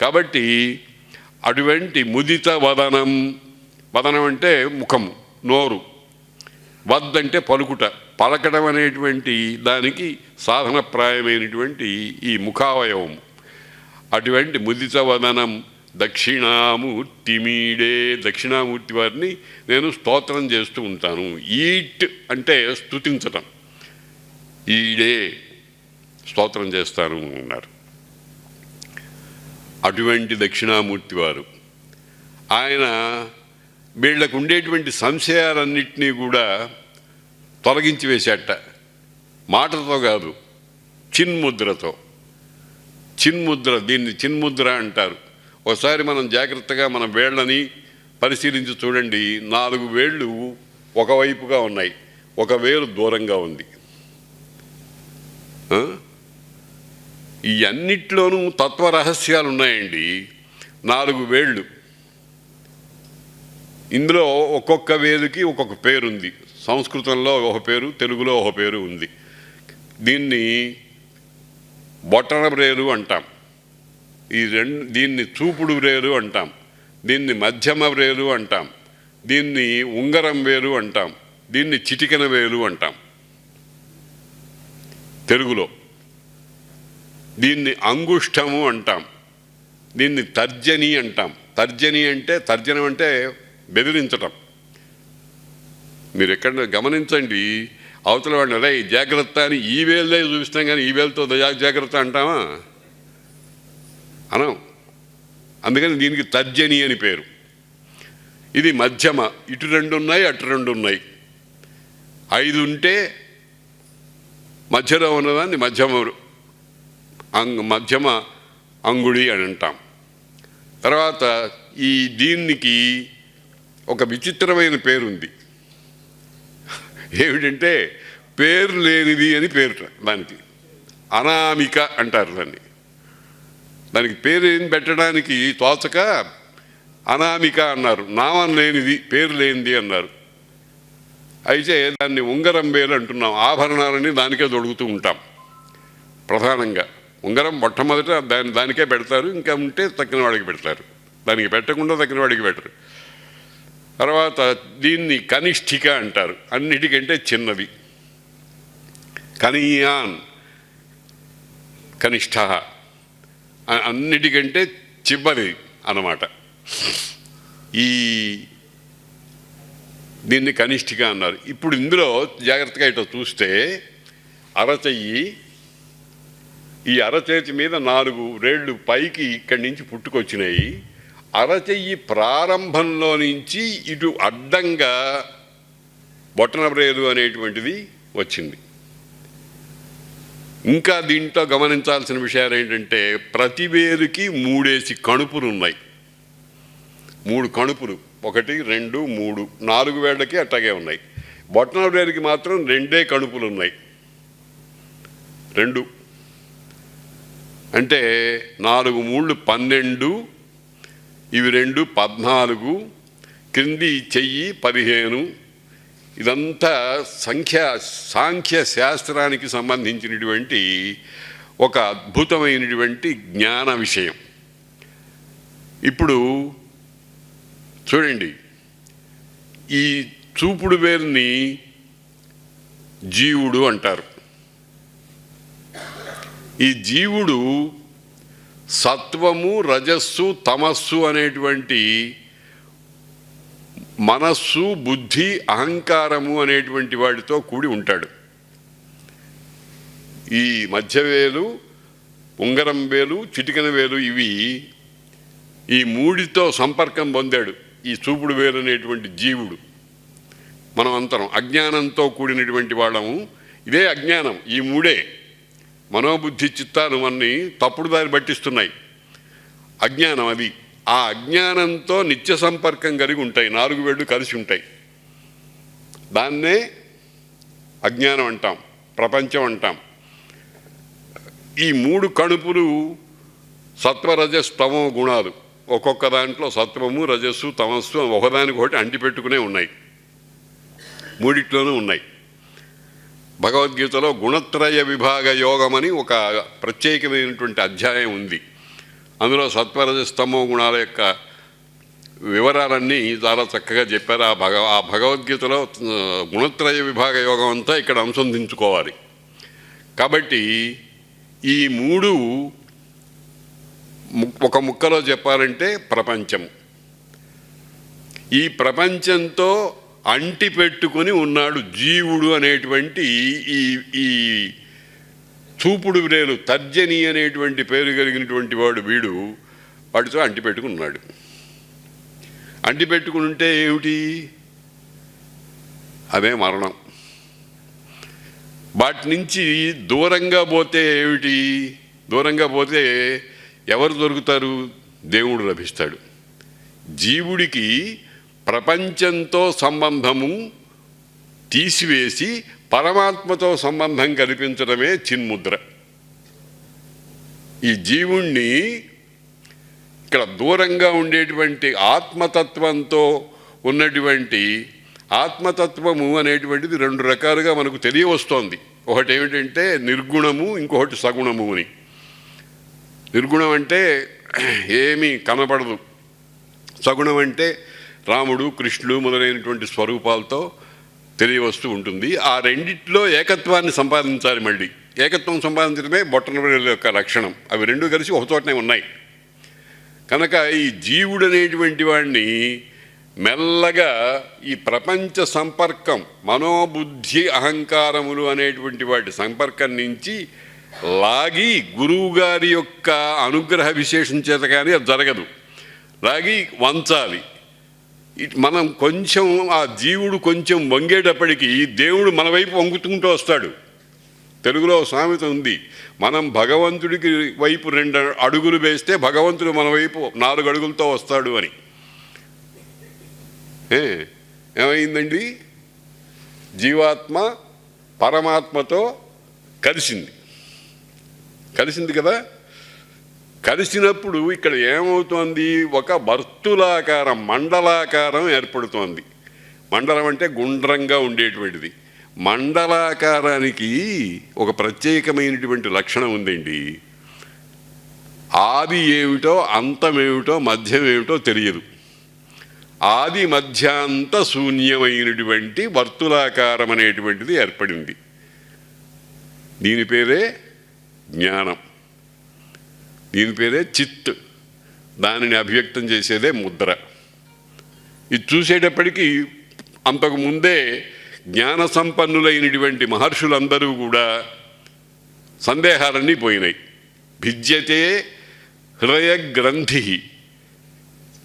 కాబట్టి అటువంటి ముదిత వదనం వదనం అంటే ముఖము నోరు. వద్దంటే పలుకుట. పలకడం అనేటువంటి దానికి సాధనప్రాయమైనటువంటి ఈ ముఖావయవం. అటువంటి ముదిత వదనం దక్షిణామూర్తి మీడే. దక్షిణామూర్తి వారిని నేను స్తోత్రం చేస్తూ ఉంటాను. ఈట్ అంటే స్తుతించటం. ఈడే స్తోత్రం చేస్తాను అన్నారు. అటువంటి దక్షిణామూర్తి వారు. ఆయన వీళ్ళకు ఉండేటువంటి సంశయాలన్నింటినీ కూడా తొలగించి వేసేట మాటతో కాదు చిన్ముద్రతో. చిన్ముద్ర దీన్ని చిన్ముద్ర అంటారు. ఒకసారి మనం జాగ్రత్తగా మన వేళ్ళని పరిశీలించి చూడండి. నాలుగు వేళ్ళు ఒకవైపుగా ఉన్నాయి ఒక వేలు దూరంగా ఉంది ఆ? ఈ అన్నిట్లోనూ తత్వ రహస్యాలు ఉన్నాయండి నాలుగు వేళ్ళు. ఇందులో ఒక్కొక్క వేలుకి ఒక్కొక్క పేరు ఉంది సంస్కృతంలో ఒక పేరు తెలుగులో ఒక పేరు ఉంది. దీన్ని బొట్టన బ్రేలు అంటాం. ఈ రెండు దీన్ని చూపుడు బ్రేలు అంటాం. దీన్ని మధ్యమ వేలు అంటాం. దీన్ని ఉంగరం వేలు అంటాం. దీన్ని చిటికెన వేలు అంటాం. తెలుగులో. దీన్ని అంగుష్టము అంటాం. దీన్ని తర్జని అంటాం. తర్జని అంటే తర్జనం అంటే బెదిరించటం. మీరు ఎక్కడ గమనించండి అవతల వాడిని అరే జాగ్రత్త అని ఈ వేలే చూపిస్తాం కానీ ఈ వేలతో జాగ్రత్త అంటామా? అనం అందుకని దీనికి తర్జని అని పేరు. ఇది మధ్యమ. ఇటు రెండు ఉన్నాయి అటు రెండు ఉన్నాయి. ఐదు ఉంటే మధ్యలో ఉన్నదాన్ని మధ్యమ అంగ్ మధ్యమ అంగుడి అని అంటాం. తర్వాత ఈ దీనికి ఒక విచిత్రమైన పేరుంది. ఏమిటంటే పేరు లేనిది అని పేరు దానికి. అనామిక అంటారు దాన్ని. దానికి పేరు ఏం పెట్టడానికి తోచక అనామిక అన్నారు. నామం లేనిది పేరు లేనిది అన్నారు. అయితే దాన్ని ఉంగరం వేలు అంటున్నాం. ఆభరణాలని దానికే దొడుగుతూ ఉంటాం. ప్రధానంగా. ఉంగరం మొట్టమొదట దాని దానికే పెడతారు. ఇంకా ఉంటే తక్కిన వాడికి పెడతారు. దానికి పెట్టకుండా తక్కిన వాడికి పెట్టరు. తర్వాత దీన్ని కనిష్ఠిక అంటారు. అన్నిటికంటే చిన్నది కనీయాన్ కనిష్ఠ అన్నిటికంటే చివరి అన్నమాట. ఈ దీన్ని కనిష్ఠిక అన్నారు. ఇప్పుడు ఇందులో జాగ్రత్తగా ఇటు చూస్తే అరచెయ్యి ఈ అరచేతి మీద నాలుగు రేళ్ళు పైకి ఇక్కడి నుంచి పుట్టుకొచ్చినాయి. అరచెయ్యి ప్రారంభంలో నుంచి ఇటు అడ్డంగా బొట్టనబ్రేదు అనేటువంటిది వచ్చింది. ఇంకా దీంట్లో గమనించాల్సిన విషయాలు ఏంటంటే ప్రతి వేలుకి మూడేసి కణుపులు ఉన్నాయి మూడు కణుపులు ఒకటి రెండు మూడు నాలుగు వేళ్ళకి అట్టాగే ఉన్నాయి. బొట్టనబ్రేలుకి మాత్రం రెండే కణుపులు ఉన్నాయి రెండు అంటే నాలుగు మూళ్ళు పన్నెండు ఇవి రెండు పద్నాలుగు క్రింది చెయ్యి పదిహేను. ఇదంతా సంఖ్య సాంఖ్య శాస్త్రానికి సంబంధించినటువంటి ఒక అద్భుతమైనటువంటి జ్ఞాన విషయం. ఇప్పుడు చూడండి ఈ చూపుడు వేరుని జీవుడు అంటారు. ఈ జీవుడు సత్వము రజస్సు తమస్సు అనేటువంటి మనస్సు బుద్ధి అహంకారము అనేటువంటి వాటితో కూడి ఉంటాడు. ఈ మధ్యవేలు ఉంగరం వేలు చిటికన వేలు ఇవి ఈ మూడితో సంపర్కం పొందాడు ఈ చూపుడు వేలు అనేటువంటి జీవుడు. మనం అంతరం అజ్ఞానంతో కూడినటువంటి వాళ్ళము. ఇదే అజ్ఞానం ఈ మూడే. మనోబుద్ధి చిత్తాలు మనని తప్పుడు దారి పట్టిస్తున్నాయి. అజ్ఞానం అది ఆ అజ్ఞానంతో నిత్య సంపర్కం కలిగి ఉంటాయి. నాలుగు వేళ్ళు కలిసి ఉంటాయి. దాన్నే అజ్ఞానం అంటాం. ప్రపంచం అంటాం. ఈ మూడు కణుపులు సత్వరజస్ తమో గుణాలు. ఒక్కొక్క దాంట్లో సత్వము రజస్సు తమస్సు ఒకదానికొకటి అంటిపెట్టుకునే ఉన్నాయి. మూడిట్లోనూ ఉన్నాయి. భగవద్గీతలో గుణత్రయ విభాగ యోగం అని ఒక ప్రత్యేకమైనటువంటి అధ్యాయం ఉంది. అందులో సత్వరజస్తమో గుణాల యొక్క వివరాలన్నీ చాలా చక్కగా చెప్పారు. ఆ భగ ఆ భగవద్గీతలో గుణత్రయ విభాగ యోగం అంతా ఇక్కడ అనుసంధించుకోవాలి. కాబట్టి ఈ మూడు ము- ఒక ముక్కలో చెప్పాలంటే ప్రపంచం. ఈ ప్రపంచంతో అంటి పెట్టుకొని ఉన్నాడు జీవుడు అనేటువంటి ఈ ఈ చూపుడు వ్రేలు తర్జని అనేటువంటి పేరు కలిగినటువంటి వాడు వీడు వాడితో అంటి పెట్టుకున్నాడు. అంటి పెట్టుకుని ఉంటే ఏమిటి? అదే మరణం. వాటి నుంచి దూరంగా పోతే ఏమిటి? దూరంగా పోతే ఎవరు దొరుకుతారు? దేవుడు లభిస్తాడు. జీవుడికి ప్రపంచంతో సంబంధము తీసివేసి పరమాత్మతో సంబంధం కల్పించడమే చిన్ముద్ర. ఈ జీవుణ్ణి ఇక్కడ దూరంగా ఉండేటువంటి ఆత్మతత్వంతో ఉన్నటువంటి ఆత్మతత్వము అనేటువంటిది రెండు రకాలుగా మనకు తెలియవస్తోంది. ఒకటి ఏమిటంటే నిర్గుణము ఇంకొకటి సగుణము అని. నిర్గుణం అంటే ఏమీ కనపడదు. సగుణం అంటే రాముడు కృష్ణుడు మొదలైనటువంటి స్వరూపాలతో తెలియవస్తూ ఉంటుంది. ఆ రెండిట్లో ఏకత్వాన్ని సంపాదించాలి మళ్ళీ. ఏకత్వం సంపాదించడమే బొట్టనవేలు యొక్క లక్షణం. అవి రెండు కలిసి ఒక చోటనే ఉన్నాయి. కనుక ఈ జీవుడు అనేటువంటి వాడిని మెల్లగా ఈ ప్రపంచ సంపర్కం మనోబుద్ధి అహంకారములు అనేటువంటి వాటి సంపర్కం నుంచి లాగి గురువు గారి యొక్క అనుగ్రహ విశేషం చేత కానీ అది జరగదు. లాగి వంచాలి. మనం కొంచెం ఆ జీవుడు కొంచెం వంగేటప్పటికీ దేవుడు మన వైపు వంగుతుంటూ వస్తాడు. తెలుగులో సామెత ఉంది మనం భగవంతుడికి వైపు రెండు అడుగులు వేస్తే భగవంతుడు మన వైపు నాలుగు అడుగులతో వస్తాడు అని. ఏమైందండి? జీవాత్మ పరమాత్మతో కలిసింది. కలిసింది కదా? కలిసినప్పుడు ఇక్కడ ఏమవుతోంది? ఒక వర్తులాకారం మండలాకారం ఏర్పడుతోంది. మండలం అంటే గుండ్రంగా ఉండేటువంటిది. మండలాకారానికి ఒక ప్రత్యేకమైనటువంటి లక్షణం ఉందండి. ఆది ఏమిటో అంతమేమిటో మధ్యం ఏమిటో తెలియదు. ఆది మధ్యాంత శూన్యమైనటువంటి వర్తులాకారం అనేటువంటిది ఏర్పడింది. దీని పేరే జ్ఞానం. దీని పేరే చిత్. దానిని అభివ్యక్తం చేసేదే ముద్ర. ఇది చూసేటప్పటికీ అంతకుముందే జ్ఞాన సంపన్నులైనటువంటి మహర్షులందరూ కూడా సందేహాలన్నీ పోయినాయి. భిద్యతే హృదయ గ్రంథి